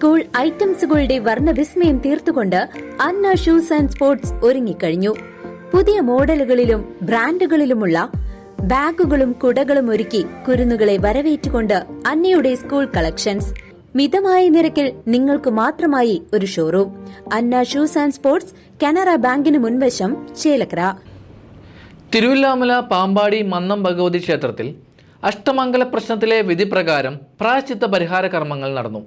School ഐറ്റംസുകളുടെ വർണവിസ്മയം തീർത്തുകൊണ്ട് അന്ന ഷൂസ് ആൻഡ് സ്പോർട്സ് ഒരുങ്ങിക്കഴിഞ്ഞു. പുതിയ മോഡലുകളിലും ബ്രാൻഡുകളിലുമുള്ള ബാഗുകളും കുടകളും ഒരുക്കി കുരുന്നുകളെ വരവേറ്റുകൊണ്ട് അന്നയുടെ സ്കൂൾ കളക്ഷൻസ്. മിതമായ നിരക്കിൽ നിങ്ങൾക്ക് മാത്രമായി ഒരു showroom. Anna shoes and sports Canara ബാങ്കിന് മുൻവശം ചേലക്കര. തിരുവില്ലാമല പാമ്പാടി മന്നം ഭഗവതി ക്ഷേത്രത്തിൽ അഷ്ടമംഗല പ്രശ്നത്തിലെ വിധി പ്രകാരം പ്രായശ്ചിത്ത പരിഹാര കർമ്മങ്ങൾ നടന്നു.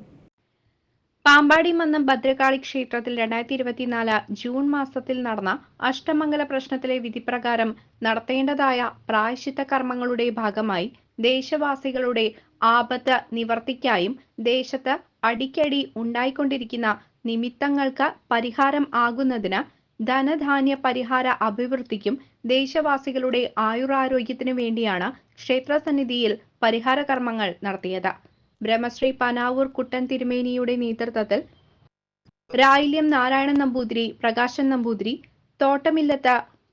പാമ്പാടി മന്നം ഭദ്രകാളി ക്ഷേത്രത്തിൽ രണ്ടായിരത്തി ഇരുപത്തിനാല് ജൂൺ മാസത്തിൽ നടന്ന അഷ്ടമംഗല പ്രശ്നത്തിലെ വിധിപ്രകാരം നടത്തേണ്ടതായ പ്രായശിത്ത കർമ്മങ്ങളുടെ ഭാഗമായി ദേശവാസികളുടെ ആപത്ത് നിവർത്തിക്കായും ദേശത്ത് അടിക്കടി ഉണ്ടായിക്കൊണ്ടിരിക്കുന്ന നിമിത്തങ്ങൾക്ക് പരിഹാരം ആകുന്നതിന് ധനധാന്യ പരിഹാര അഭിവൃദ്ധിക്കും ദേശവാസികളുടെ ആയുരാരോഗ്യത്തിനു വേണ്ടിയാണ് ക്ഷേത്രസന്നിധിയിൽ പരിഹാര കർമ്മങ്ങൾ നടത്തിയത്. ബ്രഹ്മശ്രീ പനാവൂർ കുട്ടൻ തിരുമേനിയുടെ നേതൃത്വത്തിൽ രായില്യം നാരായണൻ നമ്പൂതിരി പ്രകാശൻ നമ്പൂതിരി തോട്ടമില്ലത്ത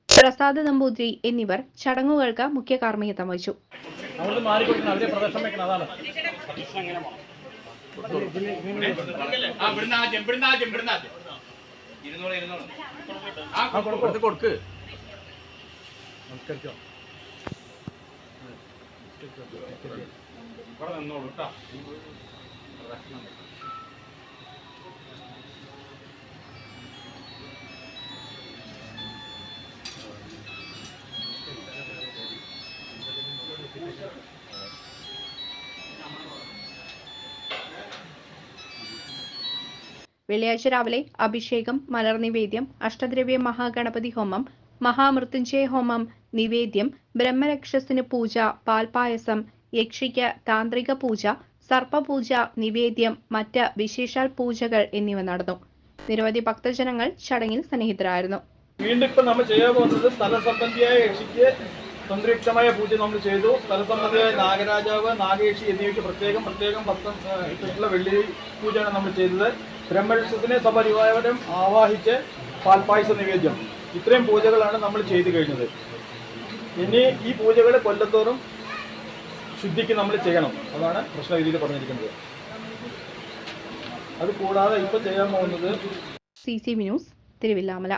പ്രസാദ് നമ്പൂതിരി എന്നിവർ ചടങ്ങുകൾക്ക് മുഖ്യ കാർമ്മികത്വം വഹിച്ചു. കൊടുക്ക്. കൊടുക്ക്. നമസ്കരിച്ചോ. വെള്ളിയാഴ്ച രാവിലെ അഭിഷേകം മലർനിവേദ്യം അഷ്ടദ്രവ്യ മഹാഗണപതി ഹോമം മഹാമൃത്യുഞ്ജയ ഹോമം നിവേദ്യം ബ്രഹ്മരക്ഷസിന് പൂജ പാൽപായസം യക്ഷിക്ക് താന്ത്രിക പൂജ സർപ്പപൂജ നിവേദ്യം മറ്റ് വിശേഷാൽ പൂജകൾ എന്നിവ നടന്നു. നിരവധി ഭക്തജനങ്ങൾ ചടങ്ങിൽ സന്നിഹിതരായിരുന്നു. വീണ്ടും ഇപ്പൊ നമ്മൾ ചെയ്യാൻ പോകുന്നത് സ്ഥല സംബന്ധിയായ യക്ഷിക്ക് തന്ത്രയുക്തമായ പൂജ നമ്മൾ ചെയ്തു. സ്ഥല സംബന്ധിയായ നാഗരാജാവ് നാഗേഷി എന്നിവയ്ക്ക് പ്രത്യേകം പ്രത്യേകം ഭക്തം ഇട്ടിട്ടുള്ള വെള്ളി പൂജയാണ് നമ്മൾ ചെയ്തത്. ബ്രഹ്മരക്ഷസിനെ സപരിവാരം ആവാഹിച്ച് പാൽപായസ നിവേദ്യം. ഇത്രയും പൂജകളാണ് നമ്മൾ ചെയ്തു കഴിഞ്ഞത്. ഇനി ഈ പൂജകൾ കൊല്ലത്തോറും ശുദ്ധിക്ക് നമ്മൾ ചെയ്യണം. അതാണ് പ്രശ്നഗതിയിൽ പറഞ്ഞിരിക്കുന്നത്. അത് കൂടാതെ ഇപ്പൊ ചെയ്യാൻ പോകുന്നത് സി സി ന്യൂസ് തിരുവില്ലാമല.